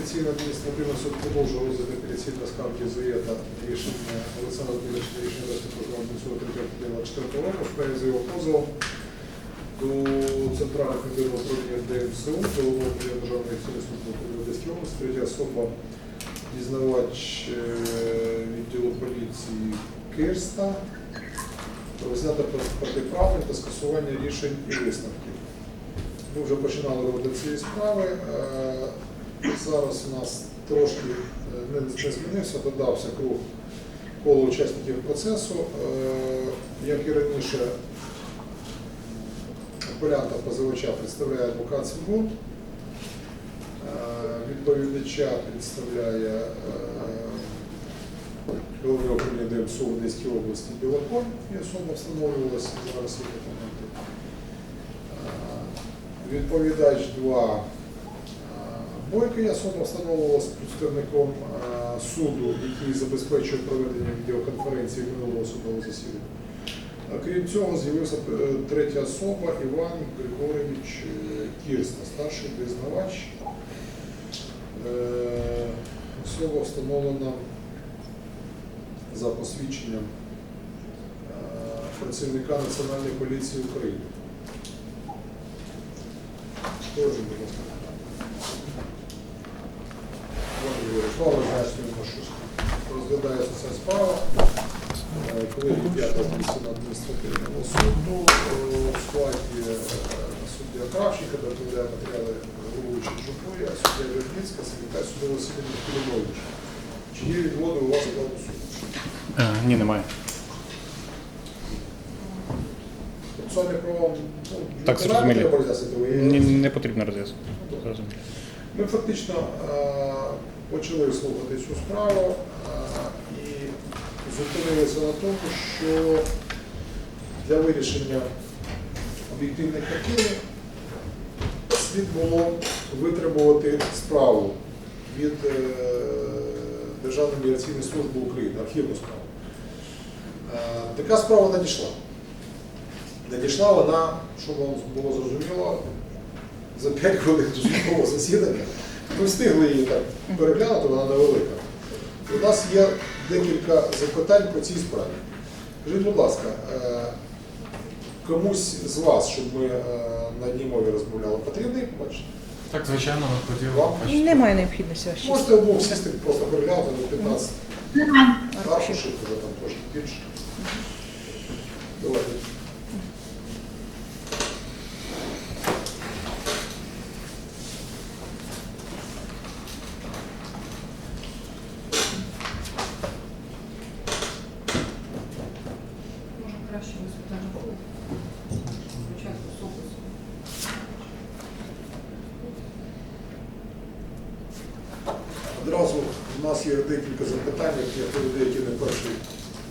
апеляційний адміністративний суд продовжує розгляд апеляційної скарги ЗУЄТа рішення Олександра Білячка рішення Верховного адміністративного суду 3 4 року в з його позовом до Центрального федерального управління ДМСУ, головного управління Державної служби Одеської області, третя особа, дізнавач е, відділу поліції Кирста, про визнати протиправним та скасування рішень і висновків. Ми вже починали розгляд цієї справи. Зараз у нас трошки е, не, змінився, додався круг коло учасників процесу. Е, Як і раніше, апелянта позивача представляє адвокат Свобод, Е, відповідача представляє головне управління ДМСУ в Одеській області Білоконь, і особа встановлювалася зараз є документи. Відповідач 2 е, Бойко є особа встановлювалася представником е, суду, який забезпечує проведення відеоконференції минулого судового засідання. Крім цього, з'явився е, третя особа Іван Григорович е, Кірста, старший дізнавач. Е, Особа встановлена за посвідченням працівника Національної поліції України. Тоже, будь ласка. Іван Григорович, Павло Розглядається ця справа. Е, Коли п'ята на адміністративного суду е, в складі е, суддя Кравченка доповідає матеріали головуючий Жупуя, суддя Вербіцька, секретар судового засідання Кілимович. Чи є відводи у вас складу суду? Ні, немає. Процесуальне право ну, Так, не зрозуміло. треба роз'яснити, ви є- Ні, не потрібно. Зрозуміло. Ми фактично е, почали слухати цю справу е, і зупинилися на тому, що для вирішення об'єктивної картини слід було витребувати справу від е, Державної міграційної служби України, архівну справу. Е, Така справа надійшла. Надійшла вона, щоб вам було зрозуміло, за 5 хвилин до судового засідання. Ми встигли її так переглянути, вона невелика. У нас є декілька запитань по цій справі. Скажіть, будь ласка, е, комусь з вас, щоб ми е, на одній мові розмовляли, потрібно їх побачити? Так, звичайно, ми хотіли Вам? бачити. Немає необхідності. Можете обох сісти, просто переглянути до 15 аркушів, вже там трошки більше. Давайте. Краще висвітлити на голову. Спочатку сопису. Одразу в нас є декілька запитань, які я людей, які не перший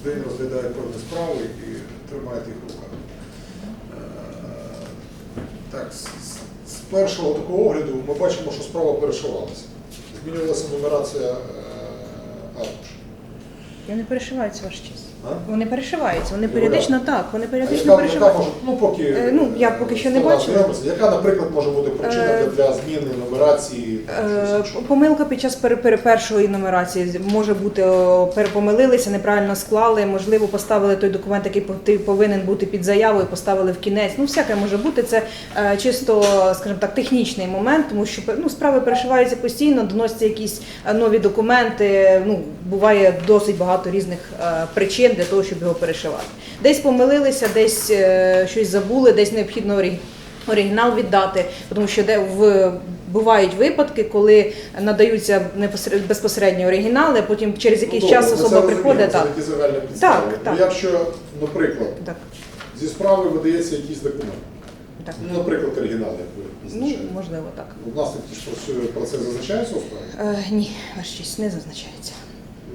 день розглядають певні справи і тримають їх в руках. Е, Так, з, з- з першого такого огляду ми бачимо, що справа перешивалася. Змінювалася нумерація е, аркуш. Вони перешиваються ваш честь. Вони перешиваються, вони Ну, періодично так, вони періодично яка, яка перешиваються. може, ну поки Е, ну, я поки що не бачила. знайомиться, Яка, наприклад, може бути причина Е, для, для зміни нумерації? там, Е, інше? Помилка під час пере- пере- першої нумерації може бути о, перепомилилися, неправильно склали, можливо, поставили той документ, який по- ти повинен бути під заявою, поставили в кінець. Ну, всяке може бути. Це е, чисто, скажімо так, технічний момент, тому що ну, справи перешиваються постійно, доносяться якісь е, нові документи. Ну, буває досить багато різних е, причин для того, щоб його перешивати. Десь помилилися, десь е, щось забули, десь необхідно оригінал віддати, тому що де в бувають випадки, коли надаються безпосередньо оригінали, а потім через якийсь Ну, час особа приходить. Так, Це загальні підстави. Так, Ну, так. Якщо, наприклад, так, зі справи видається якийсь документ, так. ну, наприклад, оригінал, як ви Ну, можливо, так. У нас такі про це зазначається у справі? Е, ні, ваш честь не зазначається.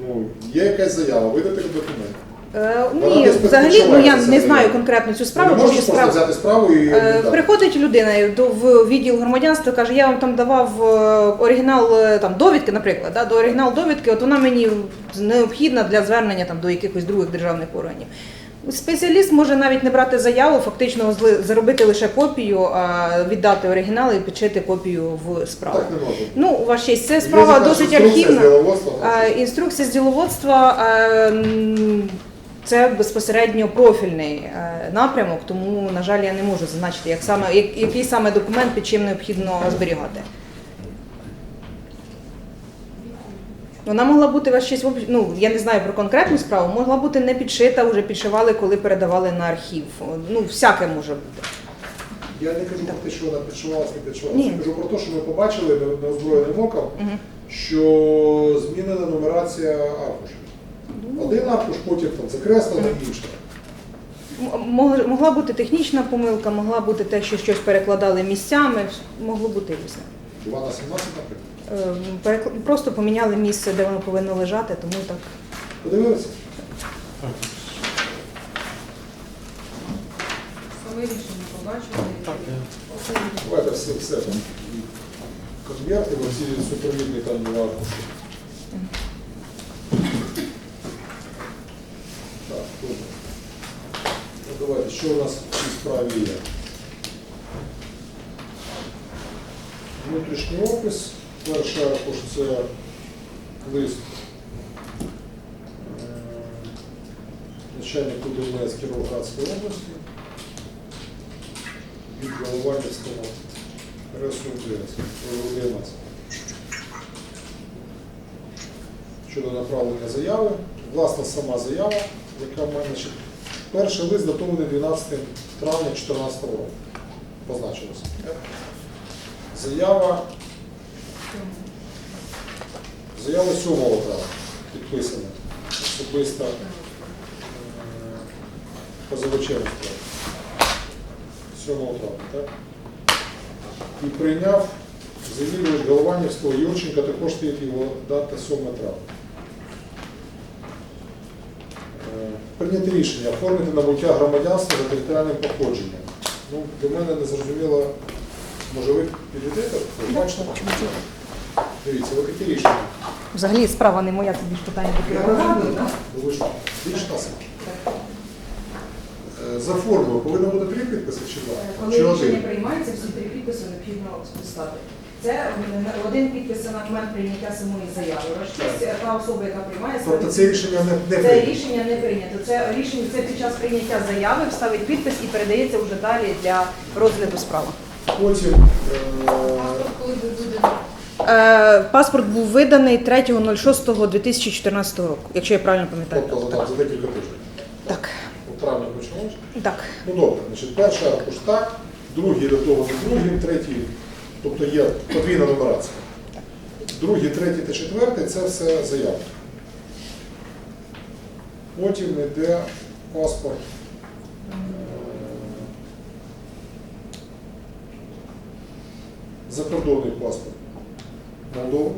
Ну, є якась заява, видати документ. Е, Вона ні, десь взагалі, ну я не знаю заява. конкретно цю справу, не тому можете що просто справ- взяти справу і Е, віддати? Приходить людина до в відділ громадянства, каже, я вам там давав е, оригінал е, там довідки, наприклад, да, до оригінал довідки, от вона мені необхідна для звернення там до якихось других державних органів. Спеціаліст може навіть не брати заяву, фактично зробити лише копію, а віддати оригінал і підшити копію в справу. Так не може. Ну, у вас це справа така досить інструкція з архівна. діловодства, Інструкція з діловодства це безпосередньо профільний е, напрямок, тому, на жаль, я не можу зазначити, як саме, як, який саме документ під чим необхідно зберігати. Вона могла бути ваш честь, в об- ну я не знаю про конкретну справу, могла бути не підшита, вже підшивали, коли передавали на архів. Ну, всяке може бути. Я не кажу про те, що вона підшивалась, не підшивалась. Ні. Я кажу про те, що ми побачили не- неозброєним оком, Мгм. що змінена нумерація аркушів. Один аркуш, потім там закреслено інше. М- мог- Могла бути технічна помилка, могла бути те, що щось перекладали місцями, могло бути різне. 2 на 17, наприклад. Е, перекл- Просто поміняли місце, де воно повинно лежати, тому так. Подивилися? Так. Саме рішення побачили. Так, Давайте все, все там. Конверти, оці супровідні там два аркуші. Так, добре. Ну, давайте, що у нас в цій справі є? Внутрішній опис. Перший аркуш це лист е, начальнику ДМС Кіровоградської області від Голованівського РСУДС ДМС щодо направлення заяви. Власне, сама заява, яка в мене перший лист датований 12 травня 2014 року. Позначилося. Заява Заява 7 травня підписана особисто е, позивачем справи. 7 травня, так? І прийняв завідувач Голованівського Юрченка, також стоїть його дата 7 травня. Е, Прийняти рішення оформити набуття громадянства за територіальним походженням. Ну, до мене не зрозуміло, може ви підійдете? Бачите? Дивіться, ви такі рішення. Взагалі справа не моя, це більш питання до Кіровограду. Ви ж більш. Е, За формою повинно бути три підписи чи два? Коли Чи рішення один? приймається, всі три підписи необхідно списати. Це е, один підпис на момент прийняття самої заяви. Розчесть та особа, яка приймає Тобто це рішення не, не це прийнято. рішення не прийнято. Це рішення це під час прийняття заяви вставить підпис і передається вже далі для розгляду справи. Потім е, коли був виданий. Е, паспорт був виданий 3.06.2014 року, якщо я правильно пам'ятаю. тобто за, за декілька тижнів. Так, У травні почалося. так. Ну добре, значить, перший аркуш так, другий датований другим, третій, тобто є подвійна нумерація. Другий, третій та четвертий це все заява. Потім йде паспорт. е, Закордонний паспорт Молдови.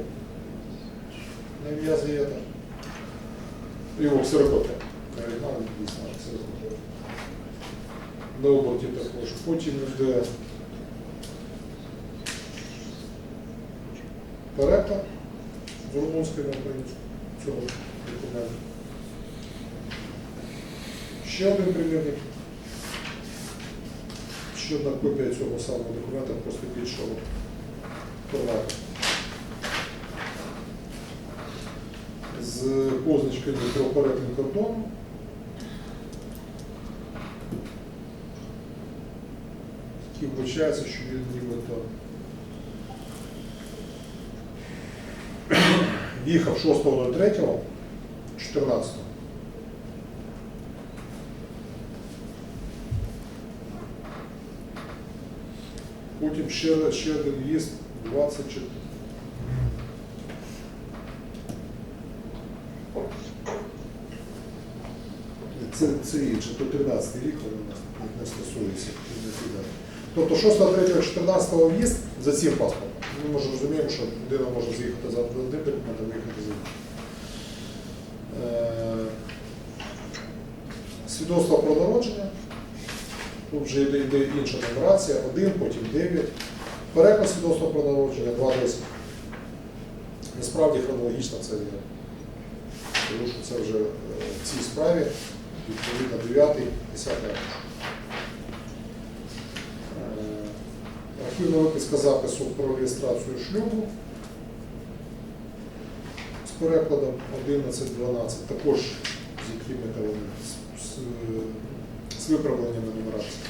На ім'я Заєта. Його ксерокопія. Оригінал дійсно. На оборті також. Потім йде переклад з румунської на цього документу. Ще один примірник. Ще одна копія цього самого документа, просто більшого формату. З позначкою про перетин кордону. Який вбачається, що він нібито в'їхав 6.03.14. Потім ще, ще один в'їзд 24. Це інше, то 13 рік воно не- стосується. не сідає. Тобто 6.3.14 в'їзд за цим паспортом. Ми може розуміємо, що людина може з'їхати за одним документом, виїхати за іншим. Е, Свідоцтво про народження. Тут вже йде, йде інша нумерація, 1, потім 9. Переклад свідоцтва про народження, 2, 10. Насправді хронологічно це є. Тому що це вже е, в цій справі відповідно 9, 10 аркуш. Архівна виписка запису про реєстрацію шлюбу з перекладом 11-12, також з якими з, з, виправленнями нумерації.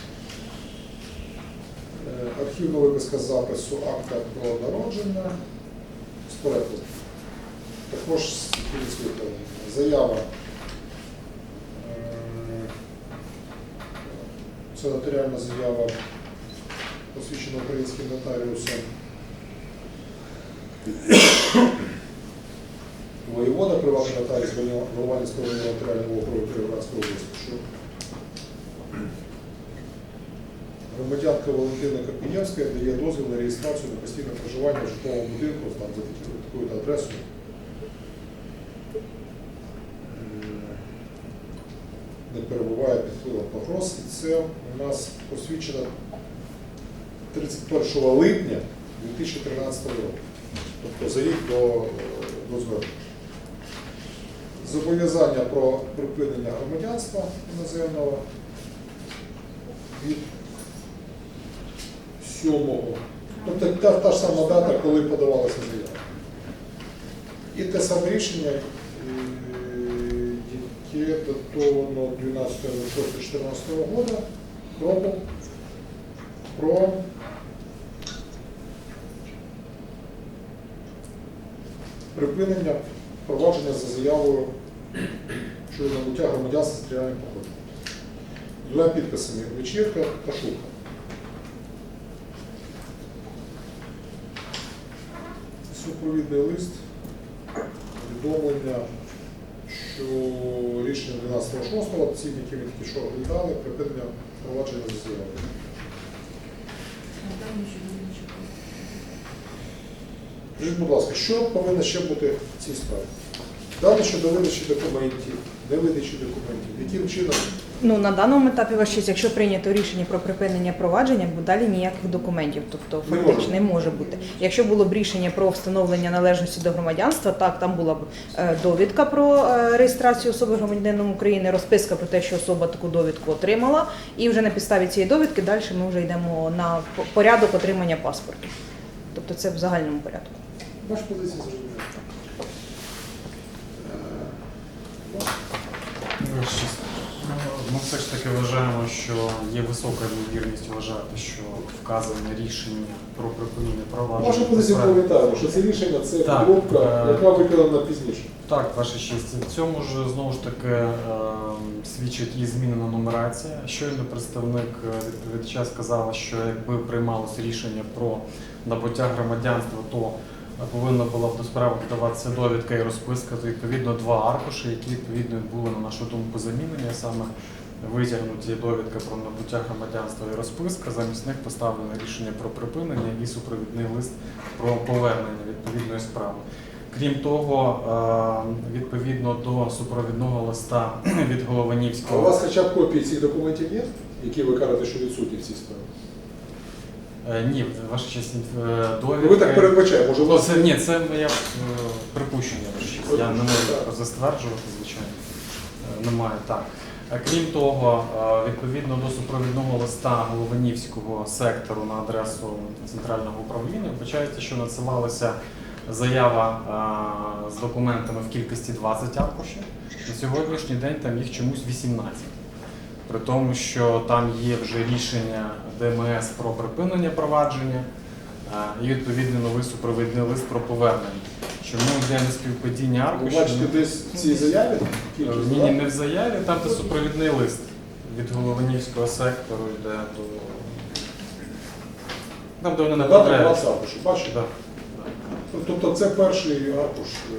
Е, Архівна виписка запису акта про народження з перекладом. Також з виправленнями. Заява. Це нотаріальна заява, посвідчена українським нотаріусом. Воєвода, приватний нотаріус Голованівського нотаріального округу Кіровоградської області, громадянка Валентина Капієвська дає дозвіл на реєстрацію на постійне проживання в житловому будинку там, за такою адресою. М, Не перебуває під. І це у нас посвідчено 31 липня 2013 року. Тобто за рік до, до звернення. Зобов'язання про припинення громадянства іноземного від 7 Тобто та, та ж сама дата, коли подавалася заява. І те саме рішення, е, яке датовано 12.06.14 року про, про припинення провадження за заявою щодо набуття громадянства реальним походом. Двома підписами вечірка та шука. Супровідний лист, повідомлення, що рішення 12.06, ці, які ми тільки що оглядали, припинення провадження чекає. Скажіть, будь ласка, що повинно ще бути в цій справі? Далі щодо видачі документів, не видачі документів, яким чином Ну на даному етапі ваш якщо прийнято рішення про припинення провадження, бо далі ніяких документів, тобто фактично не може бути. Якщо було б рішення про встановлення належності до громадянства, так там була б е, довідка про е, реєстрацію особи громадянином України, розписка про те, що особа таку довідку отримала, і вже на підставі цієї довідки далі ми вже йдемо на порядок отримання паспорту. Тобто це в загальному порядку. ваша позиція зрозуміла? Е, Ми все ж таки вважаємо, що є висока ймовірність вважати, що вказане рішення про припинення провадження. Ваша позиція справи- пам'ятаємо, що це рішення це Так, е, яка виконана пізніше. Так, ваша честь. В цьому ж знову ж таки е, свідчить і змінена нумерація. Щойно представник е, відповідача сказала, що якби приймалося рішення про набуття громадянства, то повинна була б до справи подаватися довідка і розписка, то відповідно два аркуші, які відповідно були на нашу думку замінені, а саме витягнуті довідка про набуття громадянства і розписка. Замість них поставлено рішення про припинення і супровідний лист про повернення відповідної справи. Крім того, е, відповідно до супровідного листа від А у вас хоча б копії цих документів є, які ви кажете, що відсутні в цій справі? Е, Ні, ваша честь, е, довідки. ви так передбачаєте, може Ну, вас це, ні, це моє припущення, ваша честь. Я не можу це звичайно. Немає так. Е, Крім того, е, відповідно до супровідного листа Голованівського сектору на адресу центрального управління, вбачається, що надсилалася заява е, з документами в кількості 20 аркушів. На сьогоднішній день там їх чомусь 18. При тому, що там є вже рішення ДМС про припинення провадження і відповідний новий супровідний лист про повернення. Чому йде неспівпадіння ви аркушів? бачите десь в цій заяві? Е, Ні, ні, не в заяві, там де супровідний лист від Голованівського сектору йде до. Там, де вони Дата. 20 аркушів, бачите? Да. Тобто це перший аркуш. е,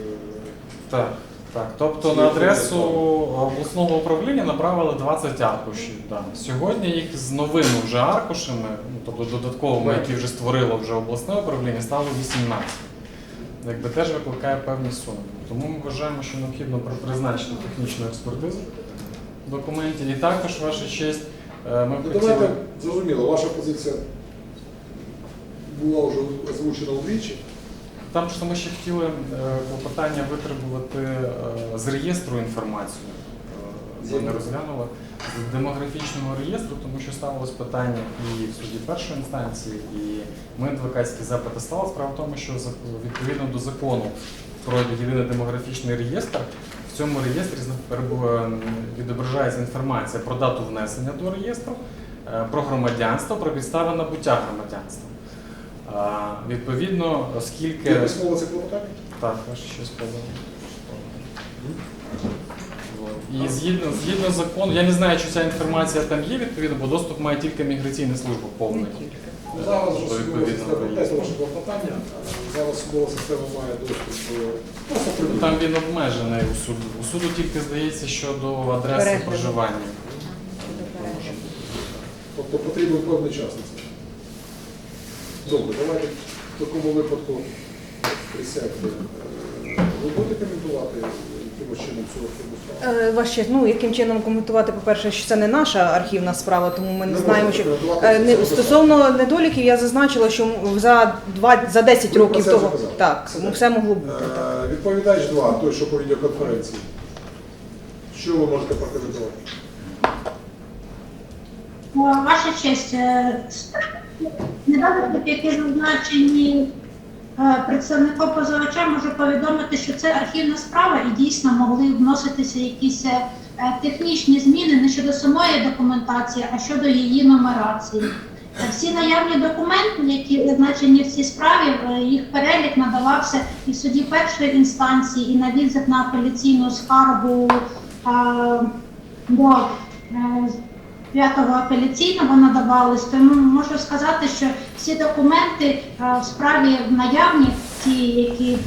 Так, так. Тобто на адресу обласного управління направили 20 аркушів. Да. Сьогодні їх з новими вже аркушами, ну, тобто додатковими, які вже створило вже обласне управління, стало 18. Якби теж викликає певні суми. Тому ми вважаємо, що необхідно про призначити технічну експертизу документів. І також, ваша честь, е, ми Ну, хотіли. давайте, зрозуміло, ваша позиція була вже озвучена вдвічі. Там що ми ще хотіли е, клопотання витребувати е, з реєстру інформацію. Ми не розглянули. З демографічного реєстру, тому що ставилось питання і в суді першої інстанції, і ми адвокатські запити стали. Справа в тому, що відповідно до закону про єдиний демографічний реєстр, в цьому реєстрі відображається інформація про дату внесення до реєстру, е, про громадянство, про підстави набуття громадянства. Відповідно, оскільки Є письмове це клопотання? так, ваше щось подано. І згідно, згідно закону, я не знаю, чи ця інформація там є відповідно, бо доступ має тільки міграційна служба повний. Ну, Зараз вже До судова система реєстру. ваше клопотання. Зараз судова система має доступ до просто Ну, прибутку. Там він обмежений у суду. У суду тільки здається щодо адреси Перегляду. проживання. Тобто потрібен певний час на це. Добре, давайте в такому випадку присядьте. Е, Ви будете коментувати якимось чином? Е, Ваше, ну яким чином коментувати, по-перше, що це не наша архівна справа, тому ми не, Не знаємо, що Е, не- стосовно недоліків, я зазначила, що за два за 10 Ви років того так, Все ну, все могло бути. Так. Е, Відповідач 2, той, що по відеоконференції. Що ви можете прокоментувати? Ваша честь, недавно, які зазначені Е, представнику позивача можу повідомити, що це архівна справа і дійсно могли вноситися якісь е, технічні зміни не щодо самої документації, а щодо її нумерації. Е, всі наявні документи, які означені в цій справі, їх перелік надавався і в суді першої інстанції, і на відзив на апеляційну скаргу. бо П'ятого апеляційного надавались, тому ну, можу сказати, що всі документи е, в справі наявні, ті, які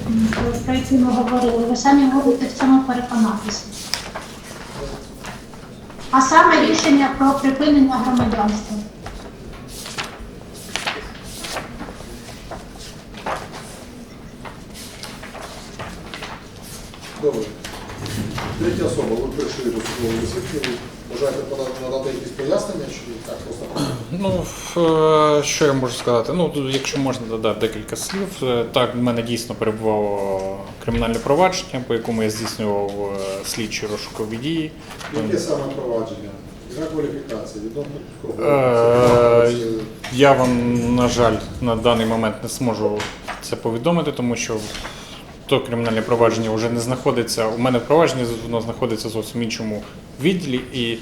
про які ми говорили, ви самі можете в цьому переконатися. А саме рішення про припинення громадянства. Добре. Третя особа, ви прийшли до судової засідки, бажаєте надати якісь пояснення, чи так просто? Ну, е, що я можу сказати? Ну, якщо можна додати декілька слів. Е, Так, в мене дійсно перебувало кримінальне провадження, по якому я здійснював е, слідчі розшукові дії. Яке саме провадження? Відносно? Е, Я вам, на жаль, на даний момент не зможу це повідомити, тому що то кримінальне провадження вже не знаходиться. У мене провадження воно знаходиться в зовсім іншому відділі. І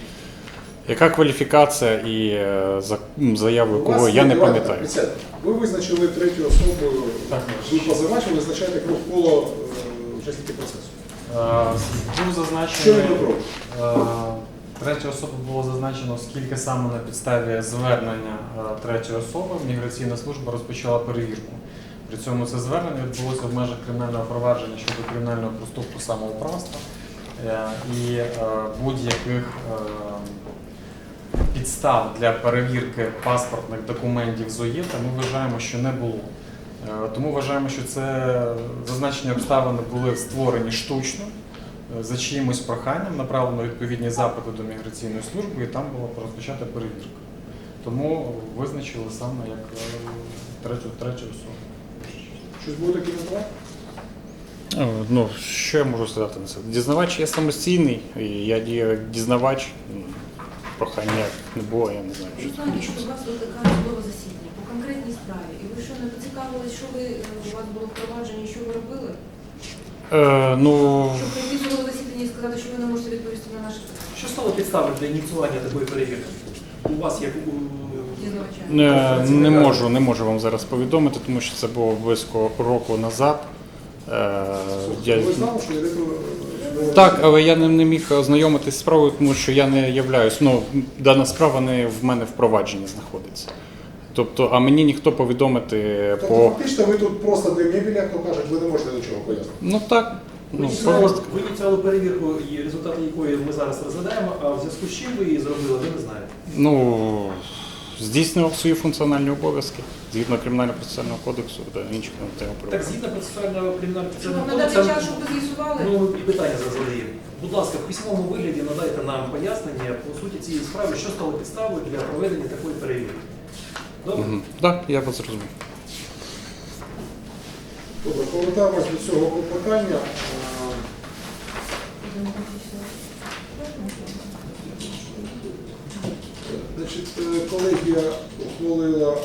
яка кваліфікація і е, за- м, заяви У вас кого я не пам'ятаю. Ви визначили третю особу, Так. ви позивач, ви визначаєте коло е, учасників процесу. Е, Був зазначений. Третя особа було зазначено, оскільки саме на підставі звернення третьої особи міграційна служба розпочала перевірку. При цьому це звернення відбулося в межах кримінального провадження щодо кримінального проступку самоуправства Е, і е, будь-яких е, підстав для перевірки паспортних документів з ОЄТа ми вважаємо, що не було. Тому вважаємо, що це зазначені обставини були створені штучно за чиїмось проханням, направлено відповідні запити до міграційної служби, і там була розпочата перевірка. Тому визначили саме як третю, третю особу. Щось будете коментувати? Е, Ну, що я можу сказати на це? Дізнавач є самостійний, і я дію як дізнавач. М, Прохання не було, я не знаю, що це Знаєте, що у вас викликає судове засідання по конкретній справі. І ви що не поцікавились, що ви е, у вас було впровадження, що ви робили? Е, ну, Щоб прийти судове засідання і сказати, що ви не можете відповісти на наше питання. Що стало підставою для ініціювання такої перевірки? У вас як у е, не можу, не можу вам зараз повідомити, тому що це було близько року назад. Е, я... Ви знали, що йдете е, Так, але я не, не міг ознайомитись з справою, тому що я не являюсь. Ну, дана справа не в мене в провадженні знаходиться. Тобто, а мені ніхто повідомити Тобто по. фактично ви тут просто для мебелі, як то кажуть, ви не можете нічого пояснити. Ну так. Ну, просто. ви ініціювали перевірку, і результати якої ми зараз розглядаємо, а в зв'язку з чим ви її зробили, ви не знаєте. Ну, здійснював свої функціональні обов'язки згідно кримінального процесуального кодексу та інших нормативних Так, згідно процесуального кримінального Щоб вам процесуального надати час, кодексу, щоб ви з'ясували? ну і питання зараз задаємо. Будь ласка, в письмовому вигляді надайте нам пояснення по суті цієї справи, що стало підставою для проведення такої перевірки. Добре? Угу. Так, я вас зрозумів. Добре, повертаємось до цього питання. Значить, е, колегія ухвалила е,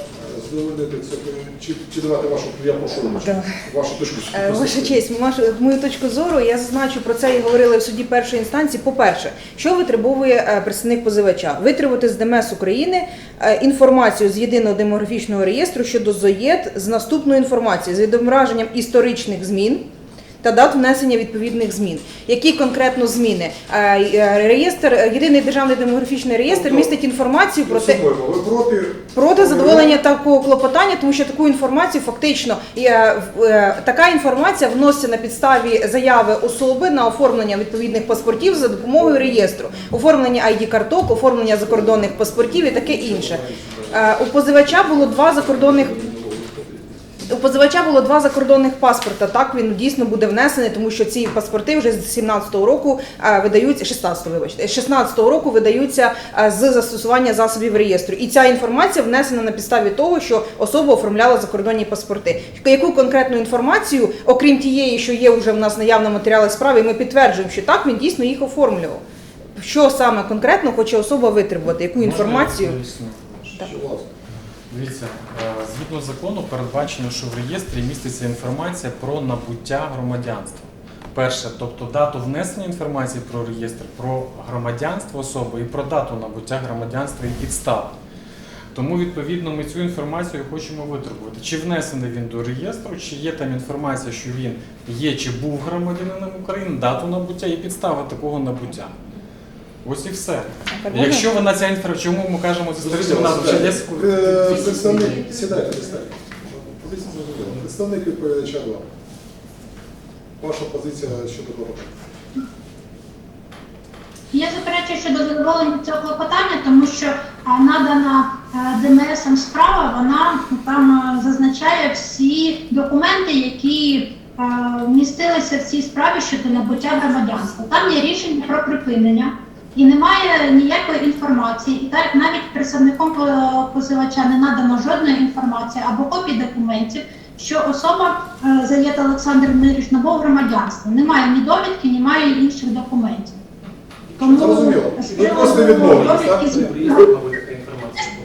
задовольнити це. Чи, чи давати вашу, я прошу Да. вашу точку Е, зору. Ваша честь, вашу мою точку зору, я зазначу про це і говорили в суді першої інстанції. По-перше, що витребовує е, представник позивача? Витребувати з ДМС України е, інформацію з єдиного демографічного реєстру щодо ЗОЄД з наступною інформацією з відображенням історичних змін. Та дат внесення відповідних змін. Які конкретно зміни? Е, е, Реєстр, єдиний державний демографічний реєстр Тобто, містить інформацію про те, проти задоволення такого клопотання, тому що таку інформацію фактично е, така інформація вноситься на підставі заяви особи на оформлення відповідних паспортів за допомогою реєстру, оформлення id карток, оформлення закордонних паспортів і таке інше. У позивача було два закордонних. У позивача було два закордонних паспорта. Так він дійсно буде внесений, тому що ці паспорти вже з 17-го року е, видаються 16-го, вибачте, з 16-го року видаються з застосування засобів реєстру. І ця інформація внесена на підставі того, що особа оформляла закордонні паспорти. Яку конкретну інформацію, окрім тієї, що є вже в нас наявна матеріали справи, ми підтверджуємо, що так він дійсно їх оформлював. Що саме конкретно хоче особа витребувати? Яку інформацію? Можна я? Так. Дивіться, е, згідно закону передбачено, що в реєстрі міститься інформація про набуття громадянства. Перше, тобто дату внесення інформації про реєстр, про громадянство особи і про дату набуття громадянства і підстави. Тому, відповідно, ми цю інформацію хочемо витребувати. Чи внесений він до реєстру, чи є там інформація, що він є чи був громадянином України, дату набуття і підстави такого набуття. Ось і все. Якщо вона ця інформація, чому ми кажемо з історичним назвою? Я секунду. Е, Представник, сідайте, сідайте. Представник відповідача 2. Ваша позиція щодо клопотання. Я заперечую щодо задоволення цього клопотання, тому що надана е, ДМСом справа, вона там зазначає всі документи, які е, містилися в цій справі щодо набуття громадянства. Там є рішення про припинення. І немає ніякої інформації, і так навіть представником позивача не надано жодної інформації або копій документів, що особа е, Заєта Олександр Дмитрич набув громадянства. Немає ні довідки, немає інших документів. Зрозуміло. з Ви просто відмовились, так?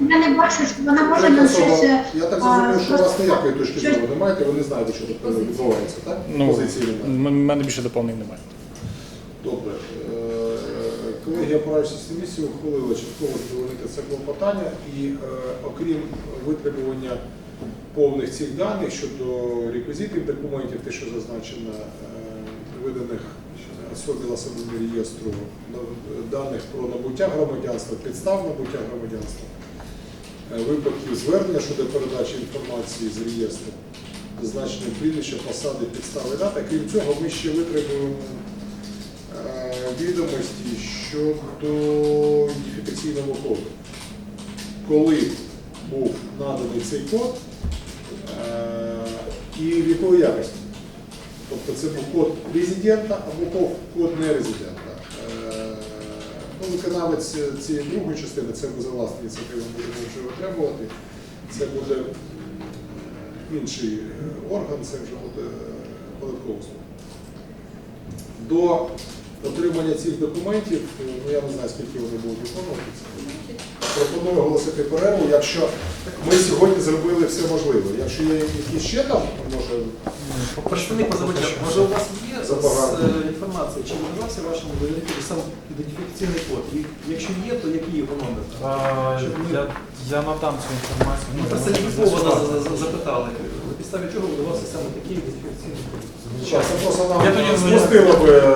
Я не бачу, що вона може нам щось. е, Я так зрозумів, що у вас ніякої точки зору немає, ви не знаєте, що тут відбувається, так? Ну, Позиції немає. в мене більше доповнень немає. Добре. Колегія порадчої комісії ухвалила частково задовольнити це клопотання і е, окрім витребування повних цих даних щодо реквізитів документів, те, що зазначено, е, виданих особі особливого реєстру даних про набуття громадянства, підстав набуття громадянства, е, випадків звернення щодо передачі інформації з реєстру, зазначення прізвища, посади, підстави дати. Крім цього, ми ще витребуємо е, відомості щодо ідентифікаційного коду. Коли був наданий цей код е, і в якої якості. Тобто це був код резидента або код- нерезидента. Е, Ну, виконавець цієї другої частини, це ми за власну ініціативу будемо вже витребувати. Це буде е, інший орган, це вже буде е. До отримання цих документів, е, ну я не знаю, скільки вони будуть виконуватися. Пропоную оголосити перерву, якщо ми сьогодні зробили все можливе. Якщо є якісь ще там, може, Представник позивача, може у вас є Забагато. з- е, інформація, чи видавався вашому довірителю сам ідентифікаційний код? І якщо є, то який його номер? А, Щоб ми- Я, я надам цю інформацію. Ну, Ну, представники можна за- за- запитали, на підставі чого видавався саме такий ідентифікаційний код? Це просто Я тоді спустило би е,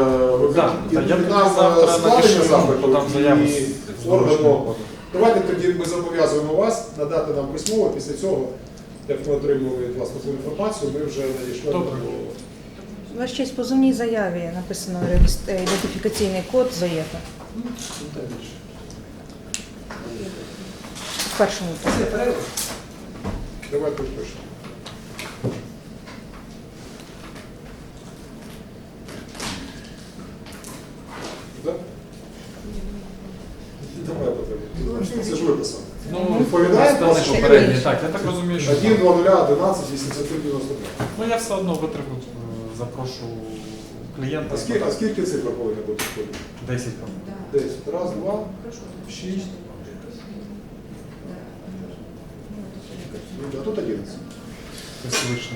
І я е, завтра складення напишу, подам заяву і з- з органу. доручним Давайте тоді ми зобов'язуємо вас надати нам письмово. Після цього, як ми отримали від вас таку інформацію, ми вже надійшли Добре. до Ваша честь в позовній заяві написано е, ідентифікаційний код заєта. Ну. В першому Давайте пишемо. попередній. Так, я так розумію, що 1, 2, 0, 11, 83, 95. ну я все одно витребу е, запрошу клієнта. А скільки, а скільки цифр повинна бути в школі? 10 Раз, два, шість. Ну, а тут 11. Ось.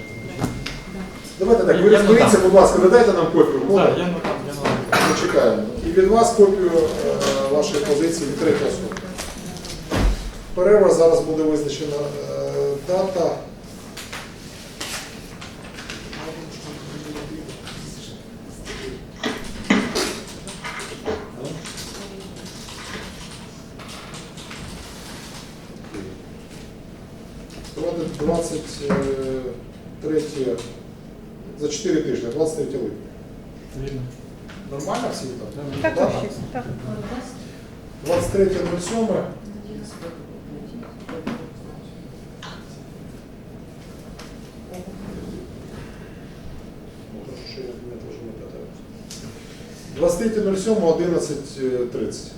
Давайте так, ви Я розберіться, будь ласка, ви дайте нам копію. Так, Можна? я надам, я надам. Ми чекаємо. І від вас копію е, вашої позиції від третього особи перерва. Зараз буде визначена е, дата. Проводить е, за 4 тижні, 23 липня. Нормально всі так? Так, так. 23.07. 7.11.30.